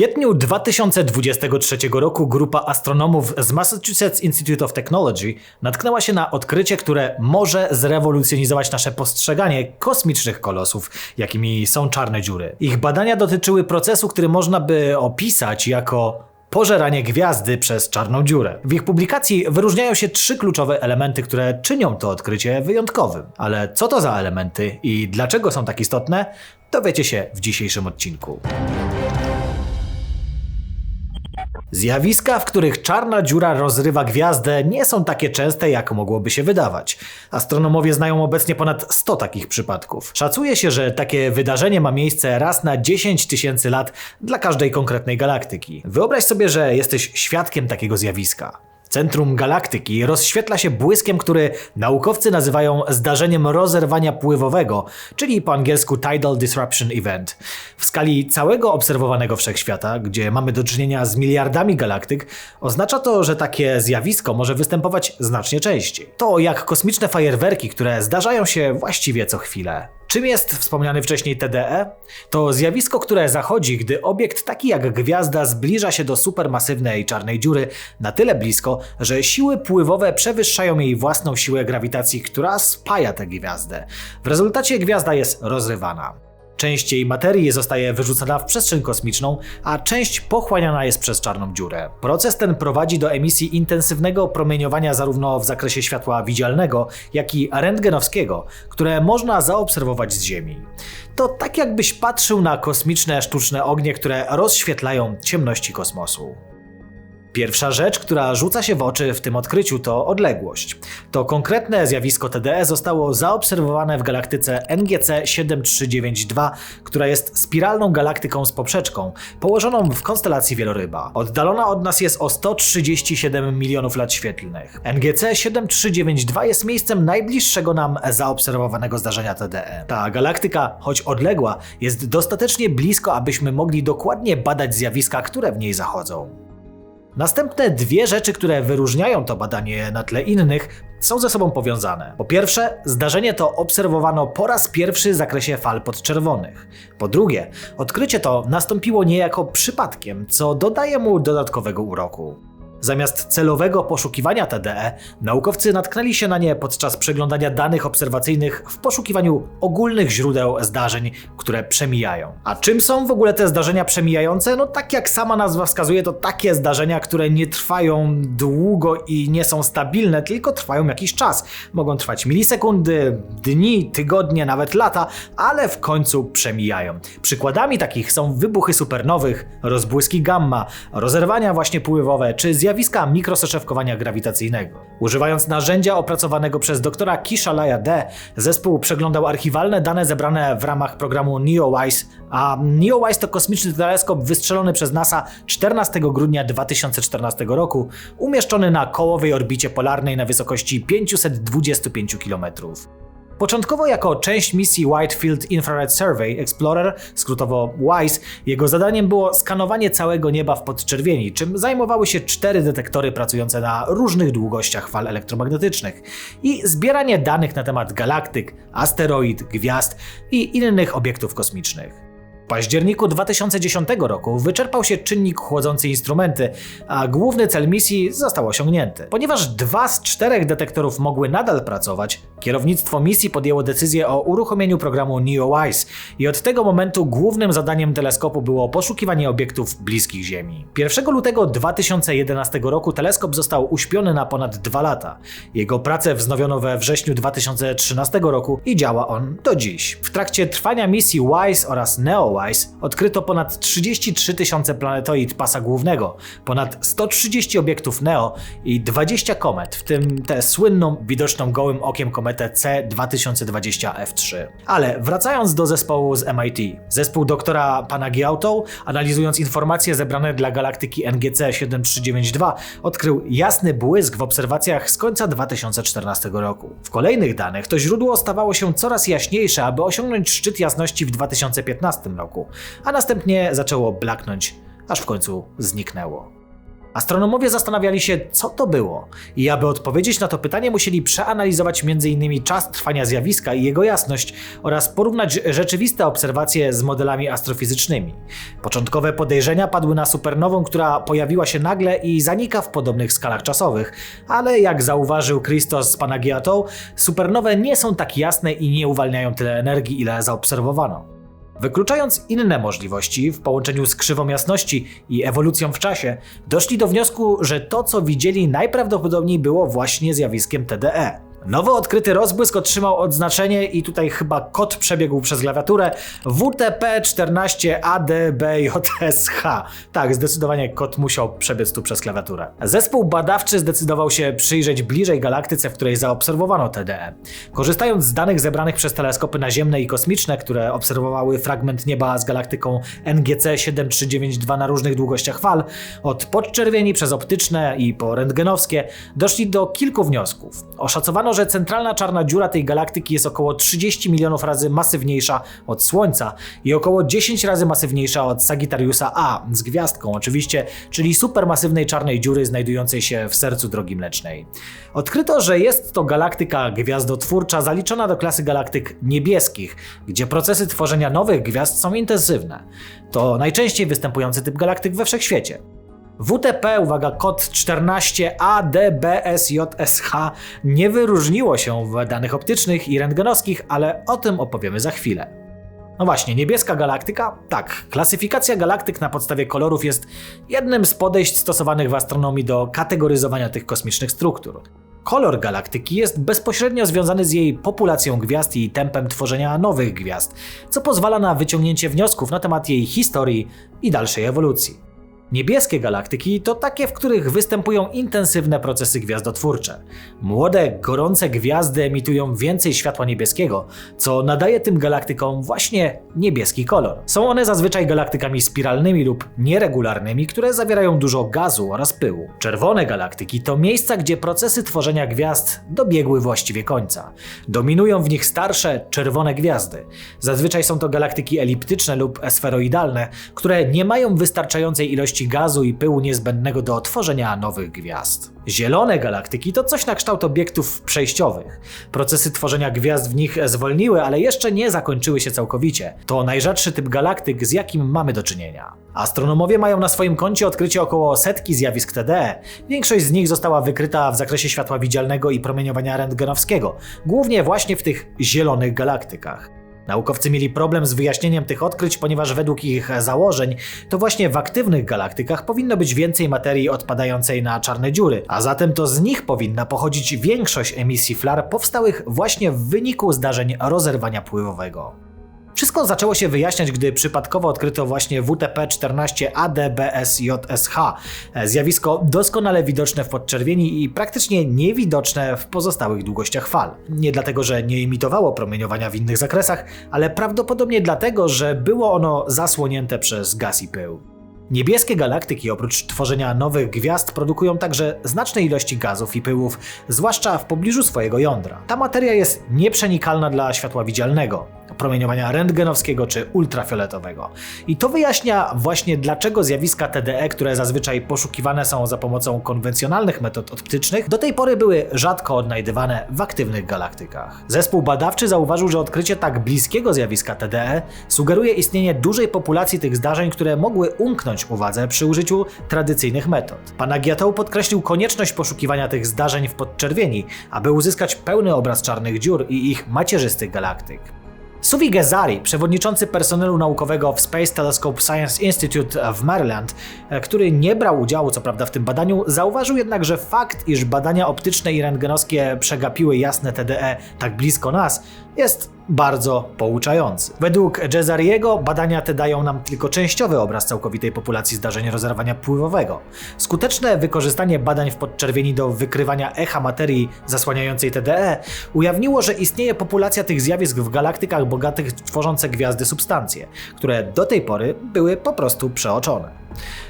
kwietniu 2023 roku grupa astronomów z Massachusetts Institute of Technology natknęła się na odkrycie, które może zrewolucjonizować nasze postrzeganie kosmicznych kolosów, jakimi są czarne dziury. Ich badania dotyczyły procesu, który można by opisać jako pożeranie gwiazdy przez czarną dziurę. W ich publikacji wyróżniają się trzy kluczowe elementy, które czynią to odkrycie wyjątkowym. Ale co to za elementy i dlaczego są tak istotne, dowiecie się w dzisiejszym odcinku. Zjawiska, w których czarna dziura rozrywa gwiazdę, nie są takie częste, jak mogłoby się wydawać. Astronomowie znają obecnie ponad 100 takich przypadków. Szacuje się, że takie wydarzenie ma miejsce raz na 10 tysięcy lat dla każdej konkretnej galaktyki. Wyobraź sobie, że jesteś świadkiem takiego zjawiska. Centrum galaktyki rozświetla się błyskiem, który naukowcy nazywają zdarzeniem rozerwania pływowego, czyli po angielsku Tidal Disruption Event. W skali całego obserwowanego wszechświata, gdzie mamy do czynienia z miliardami galaktyk, oznacza to, że takie zjawisko może występować znacznie częściej. To jak kosmiczne fajerwerki, które zdarzają się właściwie co chwilę. Czym jest wspomniany wcześniej TDE? To zjawisko, które zachodzi, gdy obiekt taki jak gwiazda zbliża się do supermasywnej czarnej dziury na tyle blisko, że siły pływowe przewyższają jej własną siłę grawitacji, która spaja tę gwiazdę. W rezultacie gwiazda jest rozrywana. Część jej materii zostaje wyrzucona w przestrzeń kosmiczną, a część pochłaniana jest przez czarną dziurę. Proces ten prowadzi do emisji intensywnego promieniowania zarówno w zakresie światła widzialnego, jak i rentgenowskiego, które można zaobserwować z Ziemi. To tak jakbyś patrzył na kosmiczne sztuczne ognie, które rozświetlają ciemności kosmosu. Pierwsza rzecz, która rzuca się w oczy w tym odkryciu, to odległość. To konkretne zjawisko TDE zostało zaobserwowane w galaktyce NGC 7392, która jest spiralną galaktyką z poprzeczką, położoną w konstelacji Wieloryba. Oddalona od nas jest o 137 milionów lat świetlnych. NGC 7392 jest miejscem najbliższego nam zaobserwowanego zdarzenia TDE. Ta galaktyka, choć odległa, jest dostatecznie blisko, abyśmy mogli dokładnie badać zjawiska, które w niej zachodzą. Następne dwie rzeczy, które wyróżniają to badanie na tle innych, są ze sobą powiązane. Po pierwsze, zdarzenie to obserwowano po raz pierwszy w zakresie fal podczerwonych. Po drugie, odkrycie to nastąpiło niejako przypadkiem, co dodaje mu dodatkowego uroku. Zamiast celowego poszukiwania TDE, naukowcy natknęli się na nie podczas przeglądania danych obserwacyjnych w poszukiwaniu ogólnych źródeł zdarzeń, które przemijają. A czym są w ogóle te zdarzenia przemijające? No tak jak sama nazwa wskazuje, to takie zdarzenia, które nie trwają długo i nie są stabilne, tylko trwają jakiś czas. Mogą trwać milisekundy, dni, tygodnie, nawet lata, ale w końcu przemijają. Przykładami takich są wybuchy supernowych, rozbłyski gamma, rozerwania właśnie pływowe czy zjawiska zjawiska mikrosoczewkowania grawitacyjnego. Używając narzędzia opracowanego przez doktora Kishalaya D, zespół przeglądał archiwalne dane zebrane w ramach programu NEOWISE, a NEOWISE to kosmiczny teleskop wystrzelony przez NASA 14 grudnia 2014 roku, umieszczony na kołowej orbicie polarnej na wysokości 525 km. Początkowo jako część misji Wide Field Infrared Survey Explorer, skrótowo WISE, jego zadaniem było skanowanie całego nieba w podczerwieni, czym zajmowały się cztery detektory pracujące na różnych długościach fal elektromagnetycznych i zbieranie danych na temat galaktyk, asteroid, gwiazd i innych obiektów kosmicznych październiku 2010 roku wyczerpał się czynnik chłodzący instrumenty, a główny cel misji został osiągnięty. Ponieważ dwa z czterech detektorów mogły nadal pracować, kierownictwo misji podjęło decyzję o uruchomieniu programu NEOWISE i od tego momentu głównym zadaniem teleskopu było poszukiwanie obiektów bliskich Ziemi. 1 lutego 2011 roku teleskop został uśpiony na ponad dwa lata. Jego pracę wznowiono we wrześniu 2013 roku i działa on do dziś. W trakcie trwania misji WISE oraz NEOWISE odkryto ponad 33 tysiące planetoid pasa głównego, ponad 130 obiektów NEO i 20 komet, w tym tę słynną, widoczną gołym okiem kometę C2020F3. Ale wracając do zespołu z MIT. Zespół doktora Panagiautou, analizując informacje zebrane dla galaktyki NGC 7392, odkrył jasny błysk w obserwacjach z końca 2014 roku. W kolejnych danych to źródło stawało się coraz jaśniejsze, aby osiągnąć szczyt jasności w 2015 roku roku, a następnie zaczęło blaknąć, aż w końcu zniknęło. Astronomowie zastanawiali się, co to było, i aby odpowiedzieć na to pytanie, musieli przeanalizować m.in. czas trwania zjawiska i jego jasność oraz porównać rzeczywiste obserwacje z modelami astrofizycznymi. Początkowe podejrzenia padły na supernową, która pojawiła się nagle i zanika w podobnych skalach czasowych, ale jak zauważył Christos z Panagiatą, supernowe nie są tak jasne i nie uwalniają tyle energii, ile zaobserwowano. Wykluczając inne możliwości w połączeniu z krzywą jasności i ewolucją w czasie, doszli do wniosku, że to co widzieli najprawdopodobniej było właśnie zjawiskiem TDE. Nowo odkryty rozbłysk otrzymał odznaczenie i tutaj chyba kod przebiegł przez klawiaturę WTP14ADBJSH. Tak, zdecydowanie kod musiał przebiec tu przez klawiaturę. Zespół badawczy zdecydował się przyjrzeć bliżej galaktyce, w której zaobserwowano TDE. Korzystając z danych zebranych przez teleskopy naziemne i kosmiczne, które obserwowały fragment nieba z galaktyką NGC 7392 na różnych długościach fal, od podczerwieni przez optyczne i po rentgenowskie, doszli do kilku wniosków. Oszacowano że centralna czarna dziura tej galaktyki jest około 30 milionów razy masywniejsza od Słońca i około 10 razy masywniejsza od Sagittariusa A, z gwiazdką oczywiście, czyli supermasywnej czarnej dziury znajdującej się w sercu Drogi Mlecznej. Odkryto, że jest to galaktyka gwiazdotwórcza zaliczona do klasy galaktyk niebieskich, gdzie procesy tworzenia nowych gwiazd są intensywne. To najczęściej występujący typ galaktyk we wszechświecie. WTP, uwaga, kod 14ADBSJSH nie wyróżniło się w danych optycznych i rentgenowskich, ale o tym opowiemy za chwilę. No właśnie, niebieska galaktyka? Tak, klasyfikacja galaktyk na podstawie kolorów jest jednym z podejść stosowanych w astronomii do kategoryzowania tych kosmicznych struktur. Kolor galaktyki jest bezpośrednio związany z jej populacją gwiazd i tempem tworzenia nowych gwiazd, co pozwala na wyciągnięcie wniosków na temat jej historii i dalszej ewolucji. Niebieskie galaktyki to takie, w których występują intensywne procesy gwiazdotwórcze. Młode, gorące gwiazdy emitują więcej światła niebieskiego, co nadaje tym galaktykom właśnie niebieski kolor. Są one zazwyczaj galaktykami spiralnymi lub nieregularnymi, które zawierają dużo gazu oraz pyłu. Czerwone galaktyki to miejsca, gdzie procesy tworzenia gwiazd dobiegły właściwie końca. Dominują w nich starsze, czerwone gwiazdy. Zazwyczaj są to galaktyki eliptyczne lub esferoidalne, które nie mają wystarczającej ilości ilości gazu i pyłu niezbędnego do tworzenia nowych gwiazd. Zielone galaktyki to coś na kształt obiektów przejściowych. Procesy tworzenia gwiazd w nich zwolniły, ale jeszcze nie zakończyły się całkowicie. To najrzadszy typ galaktyk, z jakim mamy do czynienia. Astronomowie mają na swoim koncie odkrycie około setki zjawisk TDE. Większość z nich została wykryta w zakresie światła widzialnego i promieniowania rentgenowskiego, głównie właśnie w tych zielonych galaktykach. Naukowcy mieli problem z wyjaśnieniem tych odkryć, ponieważ według ich założeń to właśnie w aktywnych galaktykach powinno być więcej materii odpadającej na czarne dziury, a zatem to z nich powinna pochodzić większość emisji flar powstałych właśnie w wyniku zdarzeń rozerwania pływowego. Wszystko zaczęło się wyjaśniać, gdy przypadkowo odkryto właśnie WTP-14ADBSJSH, zjawisko doskonale widoczne w podczerwieni i praktycznie niewidoczne w pozostałych długościach fal. Nie dlatego, że nie emitowało promieniowania w innych zakresach, ale prawdopodobnie dlatego, że było ono zasłonięte przez gaz i pył. Niebieskie galaktyki oprócz tworzenia nowych gwiazd produkują także znaczne ilości gazów i pyłów, zwłaszcza w pobliżu swojego jądra. Ta materia jest nieprzenikalna dla światła widzialnego promieniowania rentgenowskiego czy ultrafioletowego. I to wyjaśnia właśnie dlaczego zjawiska TDE, które zazwyczaj poszukiwane są za pomocą konwencjonalnych metod optycznych, do tej pory były rzadko odnajdywane w aktywnych galaktykach. Zespół badawczy zauważył, że odkrycie tak bliskiego zjawiska TDE sugeruje istnienie dużej populacji tych zdarzeń, które mogły umknąć uwadze przy użyciu tradycyjnych metod. Panagiatoł podkreślił konieczność poszukiwania tych zdarzeń w podczerwieni, aby uzyskać pełny obraz czarnych dziur i ich macierzystych galaktyk. Suvi Gezari, przewodniczący personelu naukowego w Space Telescope Science Institute w Maryland, e, który nie brał udziału co prawda w tym badaniu, zauważył jednak, że fakt, iż badania optyczne i rentgenowskie przegapiły jasne TDE tak blisko nas, jest bardzo pouczający. Według Jezariego badania te dają nam tylko częściowy obraz całkowitej populacji zdarzeń rozerwania pływowego. Skuteczne wykorzystanie badań w podczerwieni do wykrywania echa materii zasłaniającej TDE ujawniło, że istnieje populacja tych zjawisk w galaktykach bogatych tworzące gwiazdy substancje, które do tej pory były po prostu przeoczone.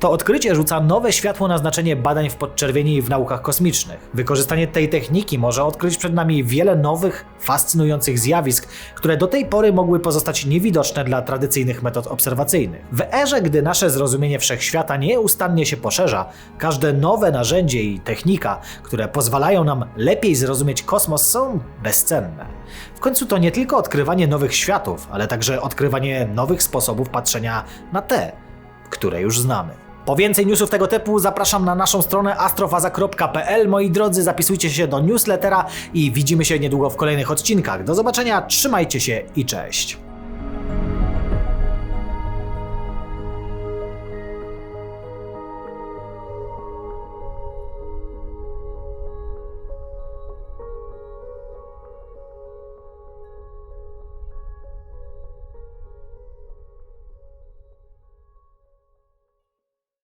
To odkrycie rzuca nowe światło na znaczenie badań w podczerwieni i w naukach kosmicznych. Wykorzystanie tej techniki może odkryć przed nami wiele nowych, fascynujących zjawisk, które do tej pory mogły pozostać niewidoczne dla tradycyjnych metod obserwacyjnych. W erze, gdy nasze zrozumienie wszechświata nieustannie się poszerza, każde nowe narzędzie i technika, które pozwalają nam lepiej zrozumieć kosmos, są bezcenne. W końcu to nie tylko odkrywanie nowych światów, ale także odkrywanie nowych sposobów patrzenia na te, które już znamy. Po więcej newsów tego typu zapraszam na naszą stronę astrofaza.pl. Moi drodzy, zapisujcie się do newslettera i widzimy się niedługo w kolejnych odcinkach. Do zobaczenia, trzymajcie się i cześć.